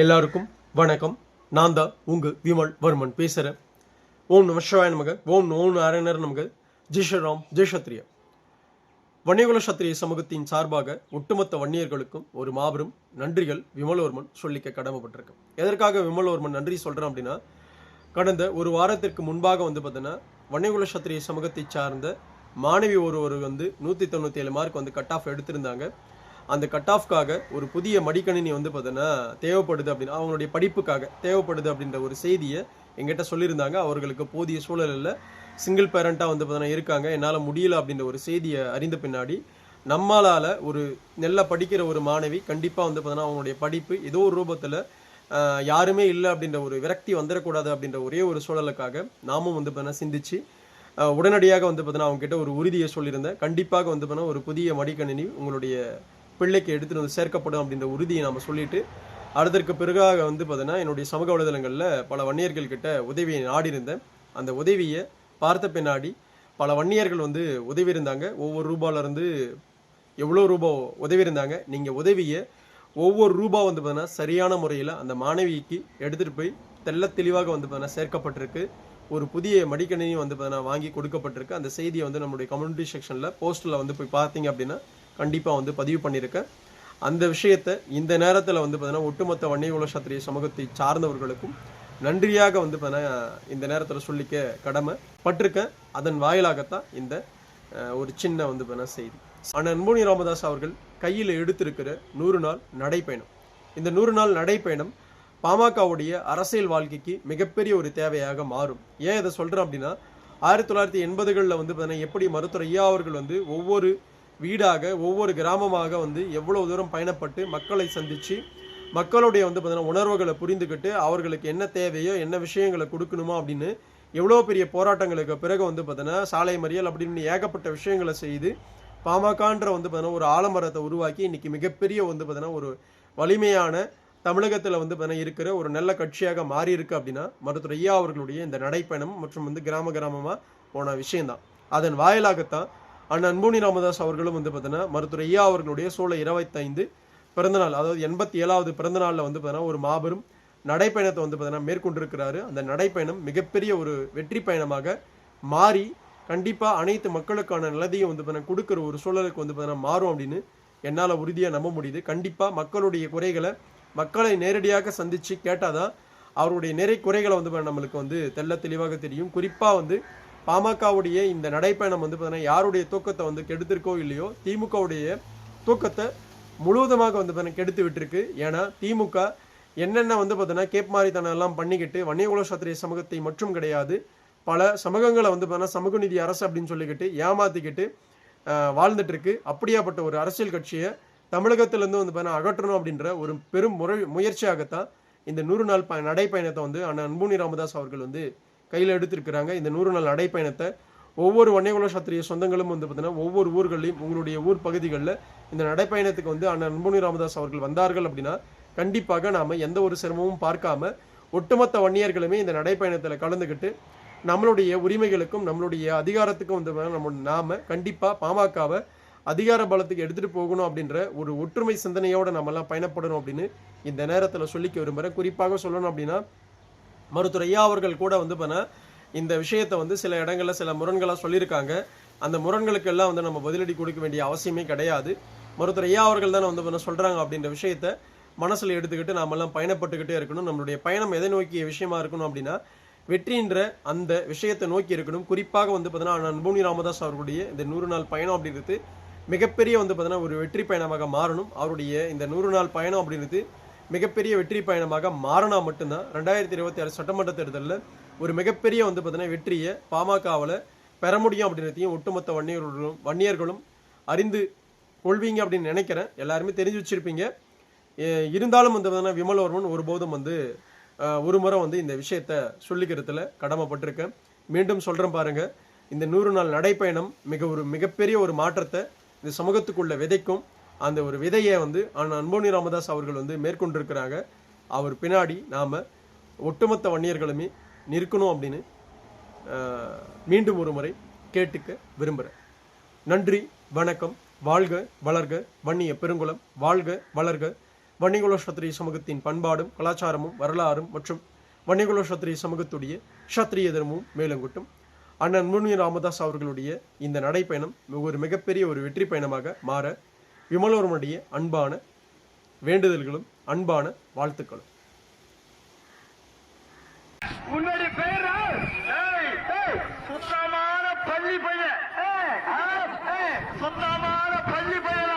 எல்லாருக்கும் வணக்கம். நான் தான் உங்கள் விமல் வர்மன் பேசுகிறேன் ஓம் நம சிவாய நமக. ஓம் ஓம் நாராயணர் நமக. ஜெய்ஷராம் ஜெய்ஷத்ரியா வன்னியகுல சத்திரிய சமூகத்தின் சார்பாக ஒட்டுமொத்த வன்னியர்களுக்கும் ஒரு மாபெரும் நன்றிகள் விமலவர்மன் சொல்லிக்க கடமைப்பட்டிருக்கேன். எதற்காக விமலவர்மன் நன்றி சொல்கிறேன் அப்படின்னா கடந்த ஒரு வாரத்திற்கு முன்பாக வந்து பார்த்தீங்கன்னா வன்னியகுல சத்திரிய சமூகத்தை சார்ந்த மாணவி ஒருவர் வந்து நூற்றி தொண்ணூற்றி ஏழு மார்க் வந்து கட் ஆஃப் எடுத்திருந்தாங்க. அந்த கட் ஆஃப்காக ஒரு புதிய மடிக்கணினி வந்து பார்த்தீங்கன்னா தேவைப்படுது அப்படின்னா அவங்களுடைய படிப்புக்காக தேவைப்படுது அப்படின்ற ஒரு செய்தியை எங்கிட்ட சொல்லியிருந்தாங்க. அவர்களுக்கு போதிய சூழலில் சிங்கிள் பேரண்ட்டாக வந்து பார்த்தீங்கன்னா இருக்காங்க. என்னால் முடியல அப்படின்ற ஒரு செய்தியை அறிந்த பின்னாடி நம்மளால் ஒரு நல்ல படிக்கிற ஒரு மாணவி கண்டிப்பாக வந்து பார்த்தீங்கன்னா அவங்களுடைய படிப்பு ஏதோ ஒரு ரூபத்தில் யாருமே இல்லை அப்படின்ற ஒரு விரக்தி வந்துடக்கூடாது அப்படின்ற ஒரே ஒரு சூழலுக்காக நாமும் வந்து பார்த்தீங்கன்னா சிந்திச்சு உடனடியாக வந்து பார்த்தீங்கன்னா அவங்ககிட்ட ஒரு உறுதியை சொல்லியிருந்தேன். கண்டிப்பாக வந்து பார்த்தீங்கன்னா ஒரு புதிய மடிக்கணினி உங்களுடைய பிள்ளைக்கு எடுத்துகிட்டு வந்து சேர்க்கப்படும் அப்படின்ற உறுதியை நம்ம சொல்லிட்டு அதற்கு பிறகாக வந்து பார்த்தீங்கன்னா என்னுடைய சமூக வலைதளங்களில் பல வன்னியர்கள் கிட்ட உதவியை நாடி இருந்தேன் அந்த உதவியை பார்த்த பின்னாடி பல வன்னியர்கள் வந்து உதவி இருந்தாங்க ஒவ்வொரு ரூபாலேருந்து எவ்வளோ ரூபா உதவி இருந்தாங்க நீங்கள் உதவியை ஒவ்வொரு ரூபா வந்து பார்த்தீங்கன்னா சரியான முறையில் அந்த மாணவிக்கு எடுத்துகிட்டு போய் தெள்ள தெளிவாக வந்து பார்த்தீங்கன்னா சேர்க்கப்பட்டிருக்கு. ஒரு புதிய மடிக்கணினி வந்து பார்த்தீங்கன்னா வாங்கி கொடுக்கப்பட்டிருக்கு. அந்த செய்தியை வந்து நம்மளுடைய கம்யூனிட்டி செக்ஷனில் போஸ்ட்டில் வந்து போய் பார்த்தீங்க அப்படின்னா கண்டிப்பாக வந்து பதிவு பண்ணியிருக்கேன் அந்த விஷயத்தை இந்த நேரத்தில் வந்து பார்த்தீங்கன்னா ஒட்டுமொத்த வன்னியகுல சத்திரிய சமூகத்தை சார்ந்தவர்களுக்கும் நன்றியாக வந்து பார்த்தீங்கன்னா இந்த நேரத்தில் சொல்லிக்க கடமை பட்டிருக்கேன். அதன் வாயிலாகத்தான் இந்த ஒரு சின்ன வந்து பார்த்தீங்கன்னா செய்தி. ஆனால் அன்புனி ராமதாஸ் அவர்கள் கையில் எடுத்திருக்கிற நூறு நாள் நடைப்பயணம். இந்த நூறு நாள் நடைப்பயணம் பாமகவுடைய அரசியல் வாழ்க்கைக்கு மிகப்பெரிய ஒரு தேவையாக மாறும். ஏன் இதை சொல்கிறேன் அப்படின்னா ஆயிரத்தி தொள்ளாயிரத்தி எண்பதுகளில் வந்து பார்த்தீங்கன்னா எப்படி மருத்துவர் ஐயா அவர்கள் வந்து ஒவ்வொரு வீடாக ஒவ்வொரு கிராமமாக வந்து எவ்வளவு தூரம் பயணப்பட்டு மக்களை சந்திச்சு மக்களுடைய வந்து பார்த்தீங்கன்னா உணர்வுகளை புரிந்துக்கிட்டு அவர்களுக்கு என்ன தேவையோ என்ன விஷயங்களை கொடுக்கணுமோ அப்படின்னு எவ்வளோ பெரிய போராட்டங்களுக்கு பிறகு வந்து பார்த்தீங்கன்னா சாலை மறியல் அப்படின்னு ஏகப்பட்ட விஷயங்களை செய்து பாமகன்ற வந்து பார்த்தீங்கன்னா ஒரு ஆலமரத்தை உருவாக்கி இன்றைக்கி மிகப்பெரிய வந்து பார்த்தீங்கன்னா ஒரு வலிமையான தமிழகத்தில் வந்து பார்த்தீங்கன்னா இருக்கிற ஒரு நல்ல கட்சியாக மாறி இருக்கு அப்படின்னா மருத்துவர் ஐயா அவர்களுடைய இந்த நடைப்பயணம் மற்றும் வந்து கிராம கிராமமாக போன விஷயம்தான். அதன் வாயிலாகத்தான் அண்ணன் அன்புனி ராமதாஸ் அவர்களும் வந்து பார்த்தீங்கன்னா மருத்துவர் ஐயா அவர்களுடைய சூழ இருபத்தைந்து பிறந்தநாள் அதாவது எண்பத்தி ஏழாவது பிறந்தநாளில் வந்து பார்த்தீங்கன்னா ஒரு மாபெரும் நடைப்பயணத்தை வந்து பார்த்தீங்கன்னா மேற்கொண்டிருக்கிறாரு. அந்த நடைப்பயணம் மிகப்பெரிய ஒரு வெற்றி பயணமாக மாறி கண்டிப்பாக அனைத்து மக்களுக்கான நிலத்தையும் வந்து பார்த்தீங்கன்னா கொடுக்குற ஒரு சூழலுக்கு வந்து பார்த்தீங்கன்னா மாறும் அப்படின்னு என்னால் உறுதியாக நம்ப முடியுது. கண்டிப்பாக மக்களுடைய குறைகளை மக்களை நேரடியாக சந்தித்து கேட்டால் தான் அவருடைய நிறை குறைகளை வந்து நம்மளுக்கு வந்து தெல்ல தெளிவாக தெரியும். குறிப்பாக வந்து பாமகவுடைய இந்த நடைப்பயணம் வந்து பார்த்தீங்கன்னா யாருடைய தூக்கத்தை வந்து கெடுத்திருக்கோ இல்லையோ திமுகவுடைய தூக்கத்தை முழுவதுமாக வந்து பார்த்தீங்கன்னா கெடுத்து விட்டுருக்கு. ஏன்னா திமுக என்னென்ன வந்து பார்த்தீங்கன்னா கேப்மாரித்தனம் எல்லாம் பண்ணிக்கிட்டு வன்னியகுல சத்திரிய சமூகத்தை மட்டும் கிடையாது பல சமூகங்களை வந்து பார்த்தீங்கன்னா சமூக நீதி அரசு அப்படின்னு சொல்லிக்கிட்டு ஏமாத்திக்கிட்டு வாழ்ந்துட்டுருக்கு. அப்படியாப்பட்ட ஒரு அரசியல் கட்சியை தமிழகத்திலேருந்து வந்து பார்த்தீங்கன்னா அகற்றணும் அப்படின்ற ஒரு பெரும் முறை முயற்சியாகத்தான் இந்த நூறு நாள் ப நடைப்பயணத்தை வந்து அண்ணன் அன்புனி ராமதாஸ் அவர்கள் வந்து கையில் எடுத்திருக்கிறாங்க. இந்த நூறு நாள் நடைப்பயணத்தை ஒவ்வொரு வன்னியகுல சத்திரிய சொந்தங்களும் வந்து பார்த்தீங்கன்னா ஒவ்வொரு ஊர்களையும் உங்களுடைய ஊர் பகுதிகளில் இந்த நடைப்பயணத்துக்கு வந்து அண்ணன் அன்புனி ராமதாஸ் அவர்கள் வந்தார்கள் அப்படின்னா கண்டிப்பாக நாம் எந்த ஒரு சிரமமும் பார்க்காம ஒட்டுமொத்த வன்னியர்களுமே இந்த நடைப்பயணத்தில் கலந்துக்கிட்டு நம்மளுடைய உரிமைகளுக்கும் நம்மளுடைய அதிகாரத்துக்கும் வந்து நம்ம நாம் கண்டிப்பாக பாமகவை அதிகார பலத்துக்கு எடுத்துகிட்டு போகணும் அப்படின்ற ஒரு ஒற்றுமை சிந்தனையோடு நம்மலாம் பயணப்படணும் அப்படின்னு இந்த நேரத்தில் சொல்லிக்க விரும்புகிறேன் குறிப்பாக சொல்லணும் அப்படின்னா மருத்துவர் ஐயா அவர்கள் கூட வந்து பண்ண இந்த விஷயத்தை வந்து சில இடங்களில் சில முரண்களாக சொல்லியிருக்காங்க. அந்த முரண்களுக்கெல்லாம் வந்து நம்ம பதிலடி கொடுக்க வேண்டிய அவசியமே கிடையாது. மருத்துவர் ஐயா அவர்கள் தானே வந்து பண்ண சொல்கிறாங்க அப்படின்ற விஷயத்த மனசில் எடுத்துக்கிட்டு நாமெல்லாம் பயணப்பட்டுக்கிட்டே இருக்கணும். நம்மளுடைய பயணம் எதை நோக்கிய விஷயமா இருக்கணும் அப்படின்னா வெற்றின்ற அந்த விஷயத்தை நோக்கி இருக்கணும். குறிப்பாக வந்து பார்த்தீங்கன்னா அன்புனி ராமதாஸ் அவர்களுடைய இந்த நூறு நாள் பயணம் அப்படின்றது மிகப்பெரிய வந்து பார்த்தீங்கன்னா ஒரு வெற்றி பயணமாக மாறணும். அவருடைய இந்த நூறு நாள் பயணம் அப்படின்றது மிகப்பெரிய வெற்றி பயணமாக மாறினா மட்டும்தான். ரெண்டாயிரத்தி இருபத்தி ஆறு சட்டமன்ற தேர்தலில் ஒரு மிகப்பெரிய வந்து பார்த்தீங்கன்னா வெற்றியை பாமகவில் பெற முடியும் அப்படின்றதையும் ஒட்டுமொத்த வன்னியர்களும் வன்னியர்களும் அறிந்து கொள்வீங்க அப்படின்னு நினைக்கிறேன். எல்லாருமே தெரிஞ்சு வச்சிருப்பீங்க. இருந்தாலும் வந்து பார்த்தீங்கன்னா விமலவர்மன் ஒருபோதும் வந்து ஒரு முறை வந்து இந்த விஷயத்த சொல்லிக்கிறதுல கடமைப்பட்டிருக்கேன். மீண்டும் சொல்கிறேன் பாருங்கள் இந்த நூறு நாள் நடைப்பயணம் மிக ஒரு மிகப்பெரிய ஒரு மாற்றத்தை இந்த சமூகத்துக்குள்ளே விதைக்கும். அந்த ஒரு விதையை வந்து ஆனால் அன்போனி ராமதாஸ் அவர்கள் வந்து மேற்கொண்டிருக்கிறாங்க. அவர் பின்னாடி நாம் ஒட்டுமொத்த வன்னியர்களுமே நிற்கணும் அப்படின்னு மீண்டும் ஒரு முறை கேட்டுக்க விரும்புகிறேன் நன்றி வணக்கம் வாழ்க வளர்க வன்னிய பெருங்குளம் வாழ்க வளர்க. வன்னிகுல சமூகத்தின் பண்பாடும் கலாச்சாரமும் வரலாறும் மற்றும் வன்னிகுல சமூகத்துடைய சத்திரிய தர்மமும் மேலங்கொட்டும். அண்ணன் முனி ராமதாஸ் அவர்களுடைய இந்த நடைப்பயணம் ஒரு மிகப்பெரிய ஒரு வெற்றி பயணமாக மாற விமலோருமனுடைய அன்பான வேண்டுதல்களும் அன்பான வாழ்த்துக்களும். உன்னுடைய பெயர் சுத்தமான பள்ளி பையன். சுத்தமான பள்ளி பையன்.